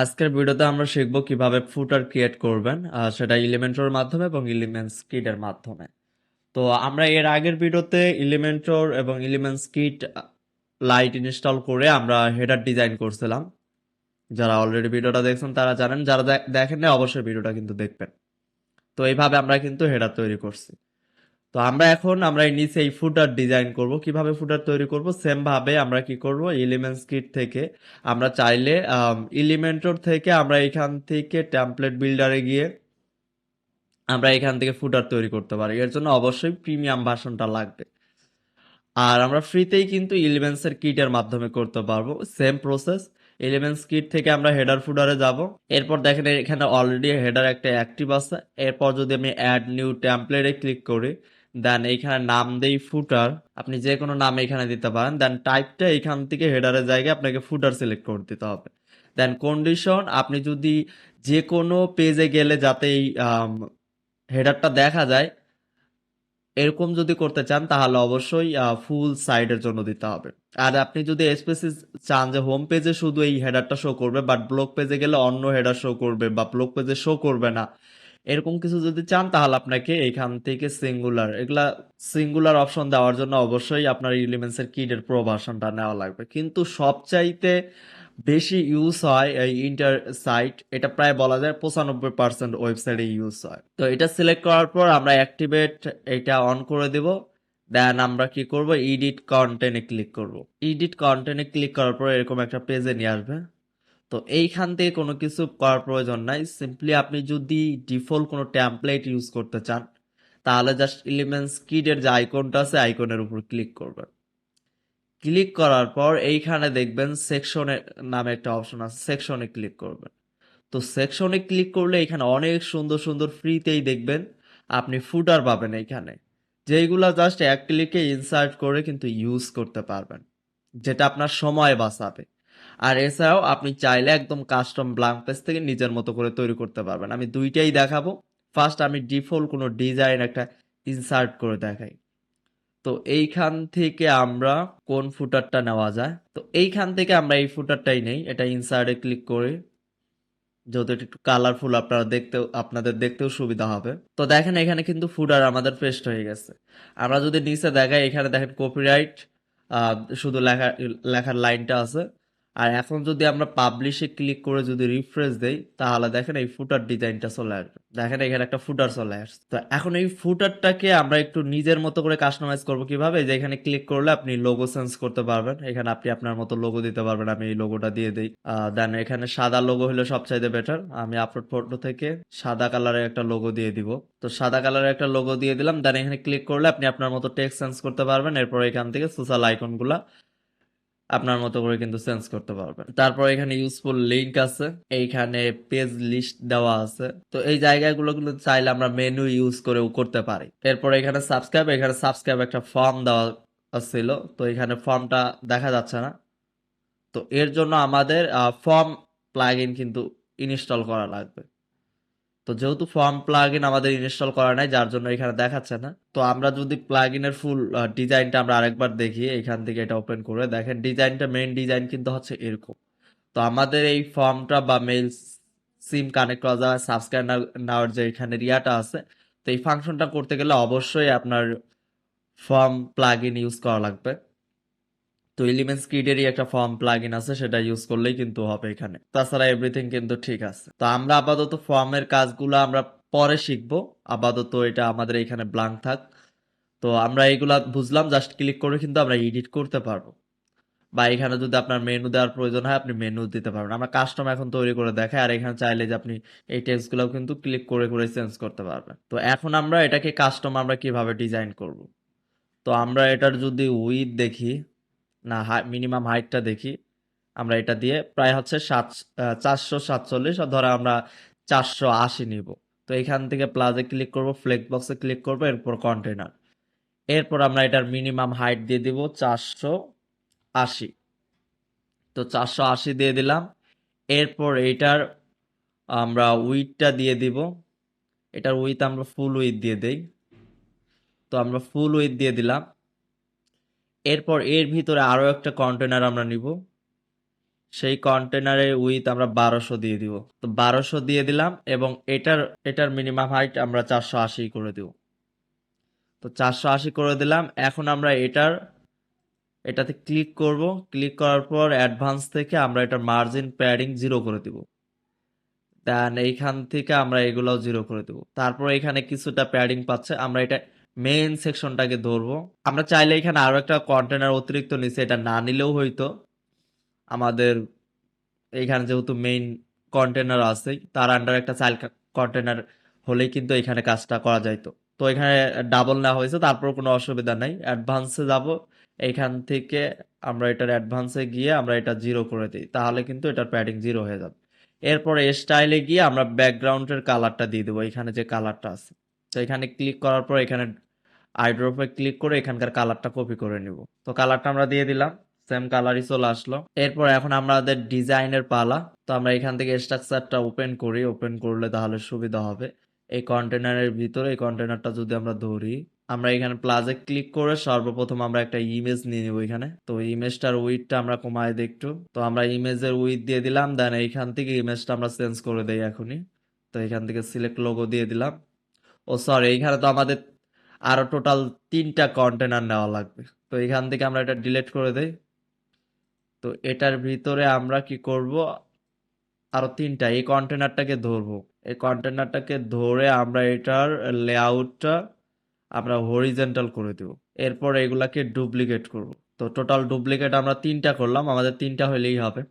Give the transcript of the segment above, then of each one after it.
আজকের ভিডিওতে আমরা শিখব কীভাবে ফুটার ক্রিয়েট করবেন সেটা ইলিমেন্টর মাধ্যমে এবং ইলিমেন্টস কিটের মাধ্যমে। তো আমরা এর আগের ভিডিওতে ইলিমেন্টর এবং ইলিমেন্টস কিট লাইট ইনস্টল করে আমরা হেডার ডিজাইন করছিলাম। যারা অলরেডি ভিডিওটা দেখছেন তারা জানেন, যারা দেখেন না অবশ্যই ভিডিওটা কিন্তু দেখবেন। তো এইভাবে আমরা কিন্তু হেডার তৈরি করছি। তো আমরা এখন আমরা নিচে এই ফুটার ডিজাইন করব। কীভাবে ফুটার তৈরি করব? সেম ভাবে আমরা কি করব? এলিমেন্টস কিট থেকে আমরা চাইলে এলিমেন্টর থেকে আমরা এখান থেকে টেমপ্লেট বিল্ডারে গিয়ে আমরা এখান থেকে ফুটার তৈরি করতে পারি। এর জন্য অবশ্যই প্রিমিয়াম ভার্সনটা লাগবে। আর আমরা ফ্রিতেই কিন্তু এলিমেন্টসের কিটের মাধ্যমে করতে পারব। সেম প্রসেস এলিমেন্টস কিট থেকে আমরা হেডার ফুডারে যাব। এরপর দেখেন এখানে অলরেডি হেডার একটা অ্যাক্টিভ আছে। এরপর যদি আমি অ্যাড নিউ টেমপ্লেটে ক্লিক করি দেন এইখানে নাম দেই ফুটার আপনি যে কোনো নাম এখানে দিতে পারেন। দেন টাইপটা এখান থেকে হেডারের জায়গায় আপনাকে ফুটার সিলেক্ট করে দিতে হবে। দেন কন্ডিশন আপনি যদি যে কোনো পেজে গেলে যাতে এই হেডারটা দেখা যায়, এরকম যদি করতে চান, তাহলে অবশ্যই ফুল সাইডের জন্য দিতে হবে। আর আপনি যদি স্পেসিস চান যে হোম পেজে শুধু এই হেডারটা শো করবে বাট ব্লগ পেজে গেলে অন্য হেডার শো করবে, বা ব্লগ পেজে শো করবে না এরকম কিছু যদি চান, তাহলে আপনাকে এখান থেকে সিঙ্গুলার এগুলা সিঙ্গুলার অপশন দেওয়ার জন্য অবশ্যই আপনার এলিমেন্টসের কিডের প্রো নেওয়া লাগবে। কিন্তু সবচাইতে বেশি ইউজ হয় এই ইন্টার সাইট এটা প্রায় বলা যায় পঁচানব্বই পার্সেন্ট ওয়েবসাইটে ইউজ হয়। তো এটা সিলেক্ট করার পর আমরা অ্যাক্টিভেট এটা অন করে দেব। দেন আমরা কি করব? এডিট কন্টেন্টে ক্লিক করব। এডিট কন্টেন্টে ক্লিক করার পর এরকম একটা পেজে নিয়ে আসবে। তো এইখান থেকে কোনো কিছু করার প্রয়োজন নাই। সিম্পলি আপনি যদি ডিফল্ট কোনো ট্যাম্পলেট ইউজ করতে চান, তাহলে জাস্ট এলিমেন্টস কিডের যে আইকনটা আছে আইকনের উপর ক্লিক করবেন। ক্লিক করার পর এইখানে দেখবেন সেকশনে নামে একটা অপশন আছে সেকশনে ক্লিক করবেন। তো সেকশনে ক্লিক করলে এখানে অনেক সুন্দর সুন্দর ফ্রিতেই দেখবেন আপনি ফুটার পাবেন এইখানে। যেইগুলা জাস্ট এক ক্লিকে ইনসার্ট করে কিন্তু ইউজ করতে পারবেন, যেটা আপনার সময় বাঁচাবে। আর এছাড়াও আপনি চাইলে একদম কাস্টম ব্ল্যাঙ্ক পেজ থেকে নিজের মতো করে তৈরি করতে পারবেন। আমি দুইটাই দেখাবো। ফার্স্ট আমি ডিফল্ট কোনো ডিজাইন একটা ইনসার্ট করে দেখাই। তো এইখান থেকে আমরা কোন ফুটারটা নেওয়া যায়? তো এইখান থেকে আমরা এই ফুটারটাই নেই। এটা ইনসার্টে ক্লিক করে এটা একটু কালারফুল আপনারা দেখতেও, আপনাদের দেখতেও সুবিধা হবে। তো দেখেন এখানে কিন্তু ফুটার আমাদের পেস্ট হয়ে গেছে। আমরা যদি নিচে দেখাই, এখানে দেখেন কপিরাইট শুধু লেখা, লেখার লাইনটা আছে। আর এখন যদি আমরা পাবলিশে ক্লিক করে যদি রিফ্রেশ দেই, তাহলে দেখেন এই ফুটার ডিজাইনটা চলে আসবে। দেখেন এখানে একটা ফুটার চলে আসছে। তো এখন এই ফুটারটাকে আমরা একটু নিজের মতো করে কাস্টমাইজ করব কীভাবে? যে এখানে ক্লিক করলে আপনি লোগো চেঞ্জ করতে পারবেন। এখানে আপনি আপনার মতো লোগো দিতে পারবেন। আমি এই লোগোটা দিয়ে দিই। দেন এখানে সাদা লোগো হলে সবচাইতে বেটার আমি আপলোড ফটো থেকে সাদা কালারের একটা লোগো দিয়ে দিব। তো সাদা কালারের একটা লোগো দিয়ে দিলাম। দেন এখানে ক্লিক করলে আপনি আপনার মতো টেক্সট চেঞ্জ করতে পারবেন। এরপর এখান থেকে সোশ্যাল আইকনগুলা আপনার মতো করে কিন্তু চেঞ্জ করতে পারবেন। তারপর এখানে ইউজফুল লিংক আছে। এইখানে পেজ লিস্ট দেওয়া আছে। তো এই জায়গাগুলো কিন্তু চাইলে আমরা মেনু ইউজ করেও করতে পারি। এরপর এখানে সাবস্ক্রাইব এখানে সাবস্ক্রাইব একটা ফর্ম দেওয়া ছিল। তো এখানে ফর্মটা দেখা যাচ্ছে না। তো এর জন্য আমাদের ফর্ম প্লাগইন কিন্তু ইনস্টল করা লাগবে। তো যেহেতু ফর্ম প্লাগইন আমাদের ইনস্টল করা নাই, যার জন্য এখানে দেখাচ্ছে না। তো আমরা যদি প্লাগইনের ফুল ডিজাইনটা আমরা আরেকবার দেখি, এখান থেকে এটা ওপেন করে দেখেন ডিজাইনটা মেইন ডিজাইন কিন্তু হচ্ছে এরকম। তো আমাদের এই ফর্মটা বা মেইল সিম কানেক্ট করা যায় সাবস্ক্রাইব নেওয়ার যে এখানে রিয়াটা আছে, তো এই ফাংশনটা করতে গেলে অবশ্যই আপনার ফর্ম প্লাগইন ইউজ করা লাগবে। তো এলিমেন্টস কিটেরই একটা ফর্ম প্লাগইন আছে, সেটা ইউজ করলেই কিন্তু হবে এখানে। তাছাড়া এভরিথিং কিন্তু ঠিক আছে। তো আমরা আপাতত ফর্মের কাজগুলো আমরা পরে শিখব। আপাতত এটা আমাদের এখানে ব্লাঙ্ক থাক। তো আমরা এইগুলা বুঝলাম জাস্ট ক্লিক করে কিন্তু আমরা এডিট করতে পারব। বা এখানে যদি আপনার মেনু দেওয়ার প্রয়োজন হয়, আপনি মেনু দিতে পারবেন। আমরা কাস্টম এখন তৈরি করে দেখাই, আর এখানে চাইলে যে আপনি এই টেক্সটগুলো কিন্তু ক্লিক করে করে চেঞ্জ করতে পারবেন। তো এখন আমরা এটাকে কাস্টম আমরা কীভাবে ডিজাইন করব? তো আমরা এটার যদি উইথ দেখি না মিনিমাম হাইটটা দেখি। আমরা এটা দিয়ে প্রায় হচ্ছে সাত চারশো সাতচল্লিশ ধরো আমরা চারশো আশি নিব। তো এখান থেকে প্লাজে ক্লিক করব ফ্লেক্স বক্সে ক্লিক করব, এরপর কন্টেনার এরপর আমরা এটার মিনিমাম হাইট দিয়ে দিব চারশো আশি। তো চারশো আশি দিয়ে দিলাম। এরপর এটার আমরা উইথটা দিয়ে দিব। এটার উইথ আমরা ফুল উইথ দিয়ে দেই। তো আমরা ফুল উইথ দিয়ে দিলাম। এরপর এর ভিতরে আরও একটা কন্টেনার আমরা নিব। সেই কন্টেনারের উইথ আমরা বারোশো দিয়ে দিব। তো বারোশো দিয়ে দিলাম এবং এটার এটার মিনিমাম হাইট আমরা চারশো আশি করে দিব। তো চারশো আশি করে দিলাম। এখন আমরা এটার, এটাতে ক্লিক করব। ক্লিক করার পর অ্যাডভান্স থেকে আমরা এটার মার্জিন প্যাডিং জিরো করে দিব। দেন এইখান থেকে আমরা এগুলাও জিরো করে দেবো। তারপর এখানে কিছুটা প্যাডিং পাচ্ছে। আমরা এটা মেইন সেকশনটাকে ধরবো। আমরা চাইলে এখানে আরও একটা কন্টেনার অতিরিক্ত নিচে, এটা না নিলেও হইতো আমাদের এইখানে যেহেতু মেইন কন্টেনার আছে, তার আন্ডার একটা চাইল কন্টেনার হলেই কিন্তু এখানে কাজটা করা যাইতো তো। এখানে ডাবল না হয়েছে তারপর কোনো অসুবিধা নাই। অ্যাডভান্সে যাব এইখান থেকে আমরা এটার অ্যাডভান্সে গিয়ে আমরা এটা জিরো করে দিই, তাহলে কিন্তু এটার প্যাডিং জিরো হয়ে যাবে। এরপরে স্টাইলে গিয়ে আমরা ব্যাকগ্রাউন্ডের কালারটা দিয়ে দেবো, এখানে যে কালারটা আছে। তো এখানে ক্লিক করার পর এখানে আইড্রপে ক্লিক করে এখানকার কালারটা কপি করে নিব। তো কালারটা আমরা দিয়ে দিলাম সেম কালারই চলে আসলো। এরপর এখন আমাদের ডিজাইনের পালা, তো আমরা এখান থেকে স্ট্রাকচারটা ওপেন করি ওপেন করলে তাহলে সুবিধা হবে। এই কন্টেনারের ভিতরে, এই কন্টেনারটা যদি আমরা ধরি, আমরা এখানে প্লাজে ক্লিক করে সর্বপ্রথম আমরা একটা ইমেজ নিয়ে নিব এখানে। তো ইমেজটার উইথটা আমরা কমায় দিই একটু। তো আমরা ইমেজের উইথ দিয়ে দিলাম দেন এইখান থেকে ইমেজটা আমরা চেঞ্জ করে দেই এখনই। তো এখান থেকে সিলেক্ট লোগো দিয়ে দিলাম। ও সরি এইখানে তো আমাদের আরও টোটাল তিনটা কন্টেনার নেওয়া লাগবে। তো এখান থেকে আমরা এটা ডিলিট করে দেই। তো এটার ভিতরে আমরা কি করব? আরও তিনটা, এই কন্টেনারটাকে ধরবো। এই কন্টেনারটাকে ধরে আমরা এটার লেআউটটা আমরা হরিজেন্টাল করে দেব। এরপর এগুলাকে ডুপ্লিকেট করব। তো টোটাল ডুপ্লিকেট আমরা তিনটা করলাম, আমাদের তিনটা হলেই হবে।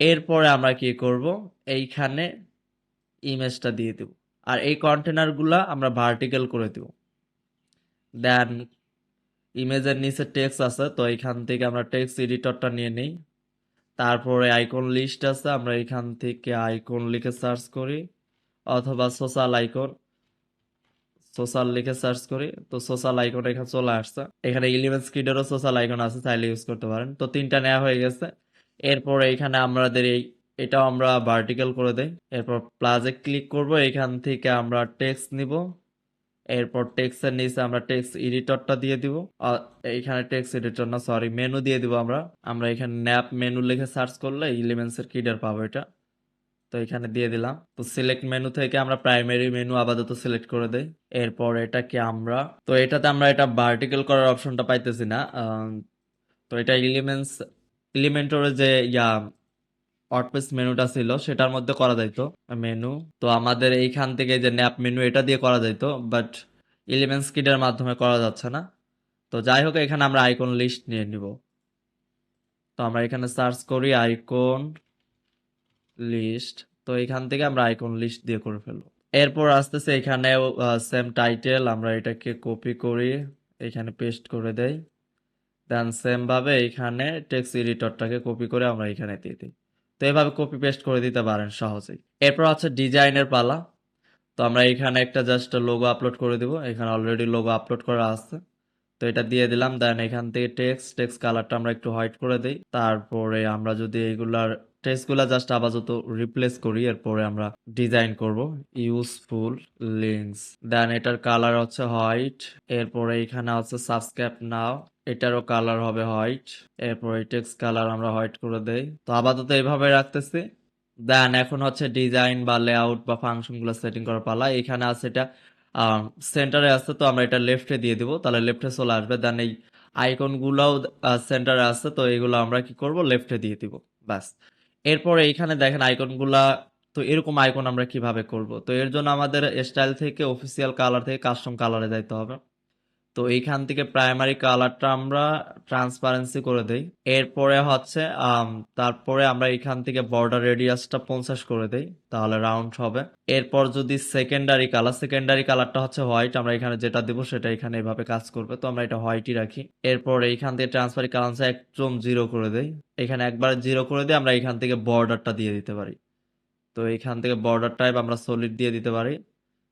এরপরে আমরা কি করব? এইখানে ইমেজটা দিয়ে দেব। আর এই কন্টেনারগুলা আমরা ভার্টিক্যাল করে দেব। দেন ইমেজের নিচে টেক্সট আছে, তো এইখান থেকে আমরা টেক্সট এডিটরটা নিয়ে নিই। তারপরে আইকন লিস্ট আছে, আমরা এখান থেকে আইকন লিখে সার্চ করি, অথবা সোশ্যাল আইকন সোশ্যাল লিখে সার্চ করি, তো সোশ্যাল আইকন এখানে চলে আসছে। এখানে ইলেভেন স্কিডেরও সোশ্যাল আইকন আছে, চাইলে ইউজ করতে পারেন। তো তিনটা নেওয়া হয়ে গেছে। এরপরে এখানে আমাদের এই, এটাও আমরা ভার্টিক্যাল করে দেই। এরপর প্লাজে ক্লিক করব, এখান থেকে আমরা টেক্সট নিব। এরপর টেক্সটের নিচে আমরা টেক্স এডিটরটা দিয়ে দিব। আর এইখানে টেক্সট এডিটর না সরি মেনু দিয়ে দিব আমরা। আমরা এখানে ন্যাপ মেনু লিখে সার্চ করলে ইলেভেন্সের কিডার পাবো এটা। তো এখানে দিয়ে দিলাম। তো সিলেক্ট মেনু থেকে আমরা প্রাইমারি মেনু আপাতত সিলেক্ট করে দেই। এরপর এটাকে আমরা, তো এটাতে আমরা এটা ভার্টিক্যাল করার অপশনটা পাইতেছি না। তো এটা এলিমেন্টস এলিমেন্টরের যে ইয়া ওয়ার্ডপ্রেস মেনুটা ছিল সেটার মধ্যে করা যাইতো। মেনু তো আমাদের এইখান থেকে যে ন্যাপ মেনু এটা দিয়ে করা যাইতো বাট এলিমেন্টস কিটের মাধ্যমে করা যাচ্ছে না। তো যাই হোক এখানে আমরা আইকন লিস্ট নিয়ে নিব। তো আমরা এখানে সার্চ করি আইকন লিস্ট তো এখান থেকে আমরা আইকন লিস্ট দিয়ে করে ফেলব। এরপর আসতেছে এখানে সেম টাইটেল আমরা এটাকে কপি করি এখানে পেস্ট করে দেই। দেন সেম ভাবে এখানে টেক্সট এডিটরটাকে কপি করে আমরা এখানে দিয়ে দিই। তো এভাবে কপি পেস্ট করে দিতে পারেন সহজেই। এরপর আছে ডিজাইনের পালা। তো আমরা এখানে একটা জাস্ট লোগো আপলোড করে দিব। এখানে অলরেডি লোগো আপলোড করা আছে। তো এটা দিয়ে দিলাম। দেন এখান থেকে টেক্সট টেক্সট কালারটা আমরা একটু হোয়াইট করে দিই। তারপরে আমরা যদি এইগুলার টেক্সটগুলা জাস্ট আপাতত রিপ্লেস করি, এরপরে আমরা ডিজাইন করব। ইউজফুল লিঙ্কস দেন এটার কালার হচ্ছে হোয়াইট এরপরে এখানে আছে সাবস্ক্রাইব নাও এটারও কালার হবে হোয়াইট এরপর এই টেক্সট কালার আমরা হোয়াইট করে দেই। তো আপাতত এইভাবে রাখতেছি। দেন এখন হচ্ছে ডিজাইন বা লেআউট বা ফাংশনগুলো সেটিং করার পালা। এখানে আছে এটা সেন্টারে আছে তো আমরা এটা লেফটে দিয়ে দিব, তাহলে লেফটে চলে আসবে। দেন এই আইকনগুলোও সেন্টারে আছে, তো এগুলো আমরা কি করব? লেফটে দিয়ে দিব। ব্যাস। এরপরে এখানে দেখেন আইকনগুলা তো এরকম আইকন আমরা কীভাবে করব? তো এর জন্য আমাদের স্টাইল থেকে অফিসিয়াল কালার থেকে কাস্টম কালারে যাইতে হবে। তো এইখান থেকে প্রাইমারি কালারটা আমরা ট্রান্সপারেন্সি করে দেই। এরপরে হচ্ছে তারপরে আমরা এখান থেকে বর্ডার রেডিয়াসটা পঞ্চাশ করে দেই, তাহলে রাউন্ড হবে। এরপর যদি সেকেন্ডারি কালার সেকেন্ডারি কালারটা হচ্ছে হোয়াইট আমরা এখানে যেটা দিব সেটা এখানে এভাবে কাজ করবে। তো আমরা এটা হোয়াইটই রাখি। এরপর এইখান থেকে ট্রান্সপারি কালারটা একদম জিরো করে দেই। এখানে একবার জিরো করে দিয়ে আমরা এখান থেকে বর্ডারটা দিয়ে দিতে পারি। তো এইখান থেকে বর্ডার টাইপ আমরা সলিড দিয়ে দিতে পারি।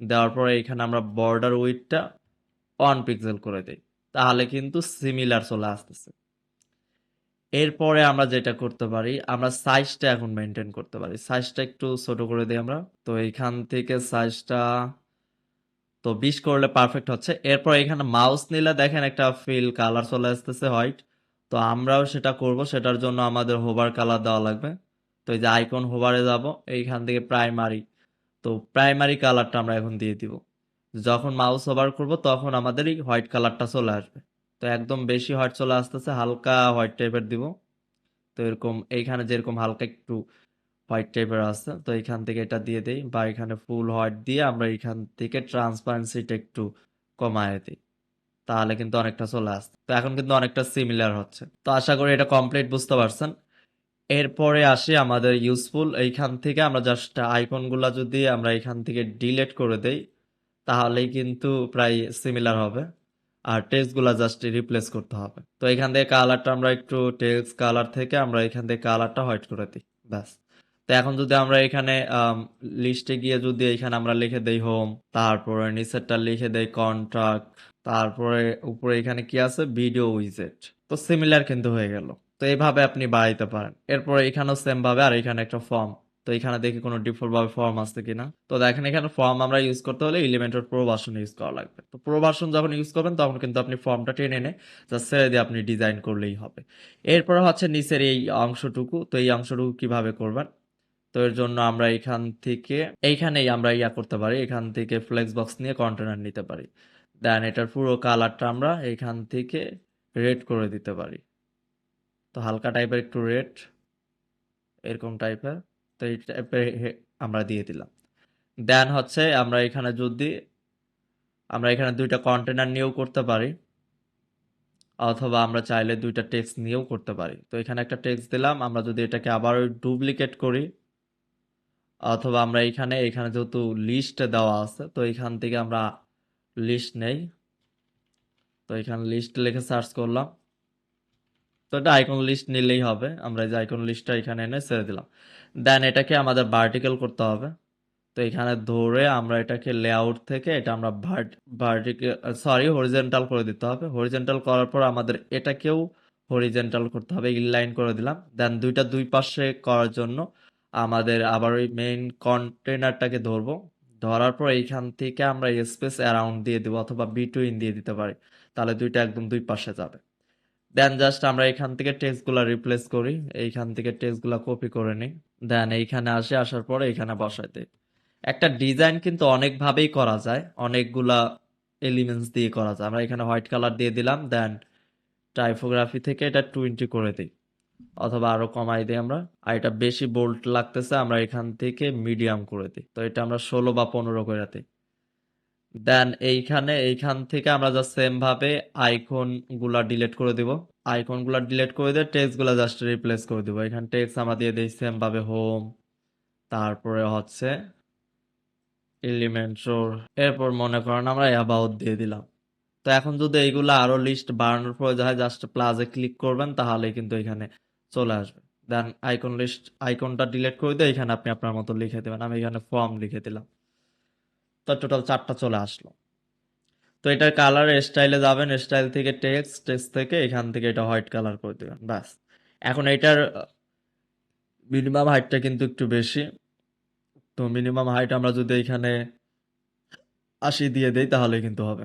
দেওয়ার পরে এখানে আমরা বর্ডার উইথটা ওয়ান পিক্সেল করে দেই, তাহলে কিন্তু সিমিলার চলে আসতেছে। এরপরে আমরা যেটা করতে পারি, আমরা সাইজটা এখন মেনটেন করতে পারি। সাইজটা একটু ছোট করে দিই আমরা। তো এইখান থেকে সাইজটা তো বিশ করলে পারফেক্ট হচ্ছে। এরপর এখানে মাউস নিলে দেখেন একটা ফিল কালার চলে আসতেছে হোয়াইট তো আমরাও সেটা করব, সেটার জন্য আমাদের হোভার কালার দেওয়া লাগবে। তো এই যে আইকন হোভারে যাব, এইখান থেকে প্রাইমারি তো প্রাইমারি কালারটা আমরা এখন দিয়ে দিব। যখন মাউস হোভার করব, তখন আমাদের এই হোয়াইট কালারটা চলে আসবে। তো একদম বেশি হোয়াইট চলে আসতেছে, হালকা হোয়াইট টাইপের দিব। তো এরকম, এইখানে যেরকম হালকা একটু হোয়াইট টাইপের আছে, তো এখান থেকে এটা দিয়ে দেই বা এখানে ফুল হোয়াইট দিয়ে আমরা এখান থেকে ট্রান্সপারেন্সিটা একটু কমায় দিই। তাহলে কিন্তু অনেকটা চলে আসছে তো এখন কিন্তু অনেকটা সিমিলার হচ্ছে। তো আশা করি এটা কমপ্লিট বুঝতে পারছেন। এরপরে আসি আমাদের ইউজফুল এইখান থেকে আমরা জাস্ট আইকনগুলা যদি আমরা এখান থেকে ডিলেট করে দেই তাহলেই কিন্তু প্রায় সিমিলার হবে। আর টেক্সটগুলা জাস্ট রিপ্লেস করতে হবে। তো এখান থেকে কালারটা আমরা একটু টেক্সট কালার থেকে আমরা এখান থেকে কালারটা হোয়াইট করে দিই, ব্যাস। তো এখন যদি আমরা এখানে লিস্টে গিয়ে যদি এখানে আমরা লিখে দেই হোম তারপরে নিচেরটা লিখে দেই কন্ট্রাক্ট তারপরে উপরে এখানে কি আছে? ভিডিও উইজেট তো সিমিলার কিন্তু হয়ে গেল। তো এইভাবে আপনি বাড়াইতে পারেন। এরপরে এখানেও সেম ভাবে আর এখানে একটা ফর্ম তো এখানে দেখি কোনো ডিফল্ট ভাবে ফর্ম আছে কিনা। তো দেখেন এখানে ফর্ম আমরা ইউজ করতে হলে এলিমেন্টের প্রো ভার্সন ইউজ করা লাগবে। তো প্রো ভার্সন যখন ইউজ করবেন, তখন কিন্তু আপনি ফর্মটা টেনে এনে জাস্ট ছেড়ে দিয়ে আপনি ডিজাইন করলেই হবে। এরপরে হচ্ছে নিচের এই অংশটুকু। তো এই অংশটুকু কীভাবে করবেন? তো এর জন্য আমরা এখান থেকে, এইখানেই আমরা ইয়া করতে পারি। এখান থেকে ফ্লেক্স বক্স নিয়ে কন্টেনার নিতে পারি। দেন এটার পুরো কালারটা আমরা এখান থেকে রেড করে দিতে পারি। তো হালকা টাইপের একটু রেড এরকম টাইপের তো এই টাইপের আমরা দিয়ে দিলাম। দেন হচ্ছে আমরা এখানে যদি, আমরা এখানে দুইটা কন্টেনার নিয়েও করতে পারি, অথবা আমরা চাইলে দুইটা টেক্সট নিয়েও করতে পারি। তো এখানে একটা টেক্সট দিলাম, আমরা যদি এটাকে আবার ডুপ্লিকেট করি, অথবা আমরা এখানে এখানে যেহেতু লিস্ট দেওয়া আছে, তো এখান থেকে আমরা লিস্ট নেই। তো এখানে লিস্ট লিখে সার্চ করলাম। তো এটা আইকন লিস্ট নিলেই হবে। আমরা যে আইকন লিস্টটা এখানে এনে ছেড়ে দিলাম। দেন এটাকে আমাদের ভার্টিক্যাল করতে হবে। তো এখানে ধরে আমরা এটাকে লেআউট থেকে এটা আমরা ভার্টিক্যাল সরি হরিজেন্টাল করে দিতে হবে। হরিজেন্টাল করার পর আমাদের এটাকেও হরিজেন্টাল করতে হবে। ইনলাইন করে দিলাম। দেন দুইটা দুই পাশে করার জন্য আমাদের আবার ওই মেইন কন্টেনারটাকে ধরবো। ধরার পর এইখান থেকে আমরা স্পেস অ্যারাউন্ড দিয়ে দেবো অথবা বিটুইন দিয়ে দিতে পারি। তাহলে দুইটা একদম দুই পাশে যাবে। দেন জাস্ট আমরা এখান থেকে টেক্সটগুলো রিপ্লেস করি। এইখান থেকে টেক্সটগুলো কপি করে নিই। দেন এইখানে আসে, আসার পরে এখানে বসাই দিই। একটা ডিজাইন কিন্তু অনেকভাবেই করা যায়। অনেকগুলা এলিমেন্টস দিয়ে করা যায়। আমরা এখানে হোয়াইট কালার দিয়ে দিলাম। দেন টাইপোগ্রাফি থেকে এটা টোয়েন্টি করে দিই। অথবা আরও কমাই দিই আমরা। আর এটা বেশি বোল্ড লাগতেছে, আমরা এখান থেকে মিডিয়াম করে দিই। তো এটা আমরা ষোলো বা পনেরো করে দিই। দেন এইখানে, এইখান থেকে আমরা জাস্ট সেম ভাবে আইকনগুলা ডিলিট করে দিব। আইকনগুলা ডিলিট করে দিয়ে টেক্সটগুলা জাস্ট রিপ্লেস করে দিব। এখানে টেক্সট আমরা দিয়ে দিই সেম ভাবে হোম তারপরে হচ্ছে এলিমেন্টর এরপর মনে করেন আমরা অ্যাবাউট দিয়ে দিলাম। তো এখন যদি এইগুলো আরও লিস্ট বাড়ানোর প্রয়োজন হয় জাস্ট প্লাসে ক্লিক করবেন, তাহলে কিন্তু এখানে চলে আসবে। দেন আইকন লিস্ট আইকনটা ডিলিট করে দিয়ে এখানে আপনি আপনার মতো লিখে দেবেন। আমি এখানে ফর্ম লিখে দিলাম। তো টোটাল চারটা চলে আসলো। তো এটার কালার স্টাইলে যাবেন স্টাইল থেকে টেক্সট টেক্সট থেকে এখান থেকে এটা হোয়াইট কালার করে দেবেন, ব্যাস। এখন এটার মিনিমাম হাইটটা কিন্তু একটু বেশি। তো মিনিমাম হাইট আমরা যদি এখানে আশি দিয়ে দিই তাহলে কিন্তু হবে।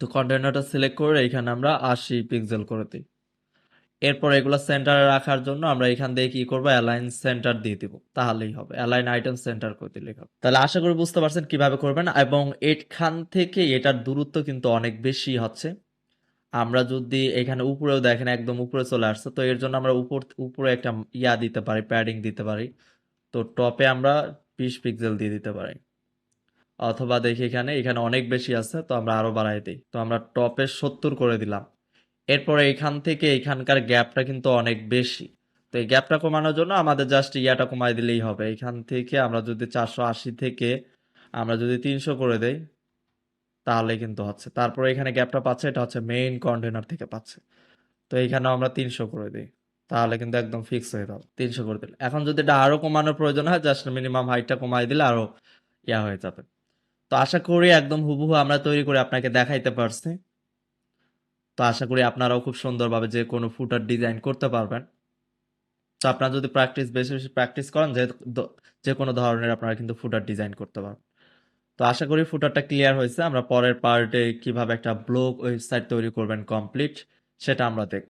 তো কন্টেনারটা সিলেক্ট করে এখানে আমরা আশি পিক্সেল করে দিই। এরপর এগুলো সেন্টারে রাখার জন্য আমরা এখান থেকে কি করব? অ্যালাইন সেন্টার দিয়ে দিব। তাহলেই হবে। অ্যালাইন আইটেম সেন্টার করে দিলে হবে। তাহলে আশা করি বুঝতে পারছেন কীভাবে করবেন এবং এখান থেকে এটার দূরত্ব কিন্তু অনেক বেশি হচ্ছে। আমরা যদি এখানে উপরেও দেখেন একদম উপরে চলে আসছে, তো এর জন্য আমরা উপর, উপরে একটা ইয়া দিতে পারি প্যাডিং দিতে পারি। তো টপে আমরা বিশ পিক্সেল দিয়ে দিতে পারি। অথবা দেখি এখানে এখানে অনেক বেশি আছে, তো আমরা আরও বাড়াই দিই। তো আমরা টপে সত্তর করে দিলাম। এরপরে এখান থেকে এখানকার গ্যাপটা কিন্তু অনেক বেশি। তো এই গ্যাপটা কমানোর জন্য আমাদের জাস্ট ইয়াটা কমাই দিলেই হবে। এখান থেকে আমরা যদি চারশো আশি থেকে আমরা যদি তিনশো করে দেই, তাহলে কিন্তু হচ্ছে। তারপরে এখানে গ্যাপটা পাচ্ছে, এটা হচ্ছে মেইন কন্টেনার থেকে পাচ্ছে। তো এইখানেও আমরা তিনশো করে দিই, তাহলে কিন্তু একদম ফিক্স হয়ে যাবে। তিনশো করে দিলে। এখন যদি এটা আরও কমানোর প্রয়োজন হয় জাস্ট মিনিমাম হাইটটা কমাই দিলে আরও ইয়া হয়ে যাবে। তো আশা করি একদম হুবহু আমরা তৈরি করে আপনাকে দেখাইতে পারছি। তো আশা করি আপনারাও খুব সুন্দরভাবে যে কোনো ফুটার ডিজাইন করতে পারবেন। তো আপনারা যদি প্র্যাকটিস বেশি বেশি প্র্যাকটিস করেন, যে যে কোনো ধরনের আপনারা কিন্তু ফুটার ডিজাইন করতে পারবেন। তো আশা করি ফুটারটা ক্লিয়ার হয়েছে। আমরা পরের পার্টে কীভাবে একটা ব্লগ ওয়েবসাইট তৈরি করবেন কমপ্লিট, সেটা আমরা দেখব।